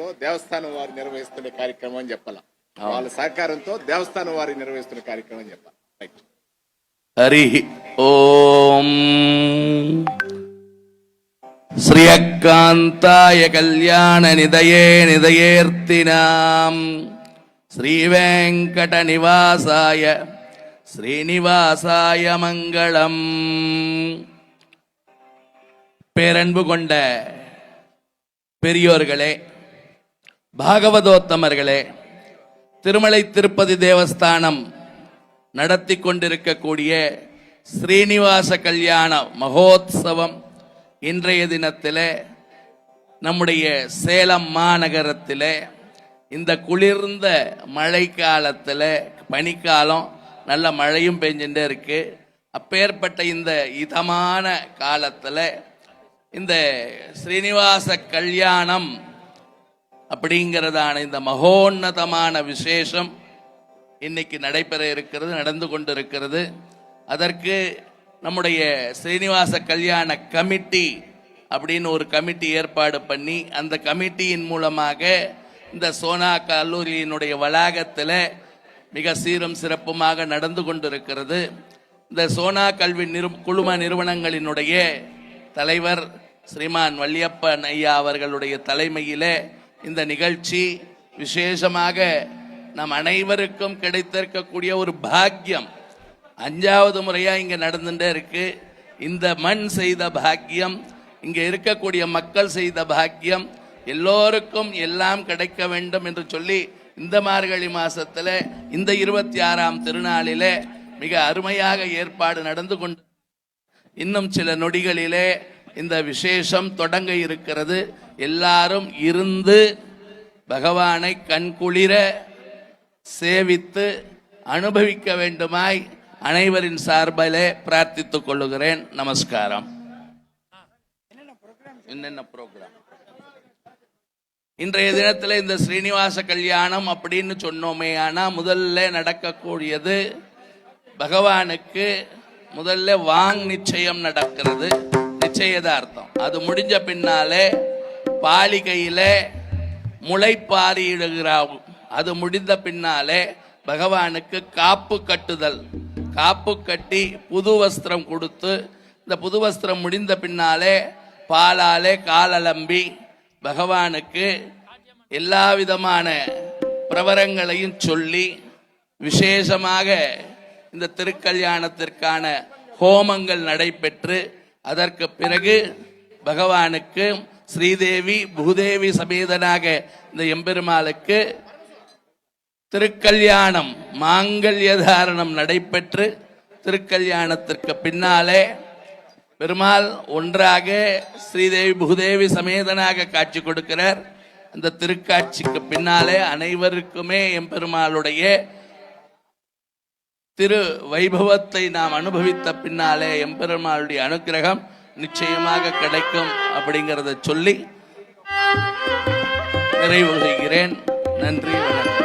సహకారంలో దేవస్థానం వారు నిర్వహిస్తున్న కార్యక్రమం అని చెప్పాలి వాళ్ళ సహకారంతో దేవస్థానం వారు నిర్వహిస్తున్న కార్యక్రమం అని చెప్పాలి రైట్ హరి ఓం శ్రియకాంతాయ కళ్యాణ నిదయే నిదయేర్తినాం శ్రీవేంకట నివాసాయ శ్రీనివాసాయ மங்களம் பேரன்பு கொண்ட பெரியோர்களே பாகவதோத்தமர்களே திருமலை திருப்பதி தேவஸ்தானம் நடத்தி கொண்டிருக்கக்கூடிய ஸ்ரீனிவாச கல்யாண மகோத்சவம் இன்றைய தினத்தில் நம்முடைய சேலம் மாநகரத்தில். இந்த குளிர்ந்த மழை காலத்தில் பனிக்காலம் நல்ல மழையும் பெஞ்சுட்டே இருக்கு. அப்பேற்பட்ட இந்த இதமான காலத்தில் இந்த ஸ்ரீனிவாச கல்யாணம் அப்படிங்கிறதான இந்த மகோன்னதமான விசேஷம் இன்னைக்கு நடைபெற இருக்கிறது நடந்து கொண்டிருக்கிறது. அதற்கு நம்முடைய ஸ்ரீனிவாச கல்யாண கமிட்டி அப்படின்னு ஒரு கமிட்டி ஏற்பாடு பண்ணி அந்த கமிட்டியின் மூலமாக இந்த சோனா கல்லூரியினுடைய வளாகத்தில் மிக சீரும் சிறப்புமாக நடந்து கொண்டிருக்கிறது. இந்த சோனா கல்வி நிறு குழும நிறுவனங்களினுடைய தலைவர் ஸ்ரீமான் வள்ளியப்பன் ஐயா அவர்களுடைய தலைமையிலே இந்த நிகழ்ச்சி விசேஷமாக நம் அனைவருக்கும் கிடைத்திருக்கக்கூடிய ஒரு பாக்கியம். அஞ்சாவது முறையா இங்க நடந்துட்டே இருக்கு. இந்த மண் செய்த பாக்கியம் இங்க இருக்கக்கூடிய மக்கள் செய்த பாக்கியம் எல்லோருக்கும் எல்லாம் கிடைக்க வேண்டும் என்று சொல்லி இந்த மார்கழி மாசத்துல இந்த இருபத்தி ஆறாம் திருநாளிலே மிக அருமையாக ஏற்பாடு நடந்து கொண்டு இன்னும் சில நொடிகளிலே இந்த விசேஷம் தொடங்க இருக்கிறது. எல்லாரும் இருந்து பகவானை கண்குளிர சேவித்து அனுபவிக்க வேண்டுமாய் அனைவரின் சார்பிலே பிரார்த்தித்துக் கொள்ளுகிறேன். நமஸ்காரம். என்னென்ன ப்ரோக்ராம் இன்றைய தினத்தில் இந்த ஸ்ரீனிவாச கல்யாணம் அப்படின்னு சொன்னோமே ஆனா முதல்ல நடக்கக்கூடியது பகவானுக்கு முதல்ல வாங் நிச்சயம் நடக்கிறது. நிச்சயதார்த்தம். அது முடிஞ்ச பின்னாலே பாலிகையில முளைப்பாரியிடுகிறாவும் அது முடிந்த பின்னாலே பகவானுக்கு காப்பு கட்டுதல். காப்பு கட்டி புது வஸ்திரம் கொடுத்து இந்த புது வஸ்திரம் முடிந்த பின்னாலே பாலாலே காலலம்பி பகவானுக்கு எல்லா விதமான பிரவரங்களையும் சொல்லி விசேஷமாக இந்த திருக்கல்யாணத்திற்கான ஹோமங்கள் நடைபெற்று அதற்கு பிறகு பகவானுக்கு ஸ்ரீதேவி பூதேவி சமேதனாக இந்த எம்பெருமாளுக்கு திருக்கல்யாணம் மாங்கல்ய தாரணம் நடைபெற்று திருக்கல்யாணத்திற்கு பின்னாலே பெருமாள் ஒன்றாக ஸ்ரீதேவி பூதேவி சமேதனாக காட்சி கொடுக்கிறார். அந்த திருக்காட்சிக்கு பின்னாலே அனைவருக்குமே எம்பெருமாளுடைய திரு வைபவத்தை நாம் அனுபவித்த பின்னாலே எம்பெருமாளுடைய அனுக்கிரகம் நிச்சயமாக கிடைக்கும் அப்படிங்கிறத சொல்லி நிறைவு செய்கிறேன் நன்றி வணக்கம்.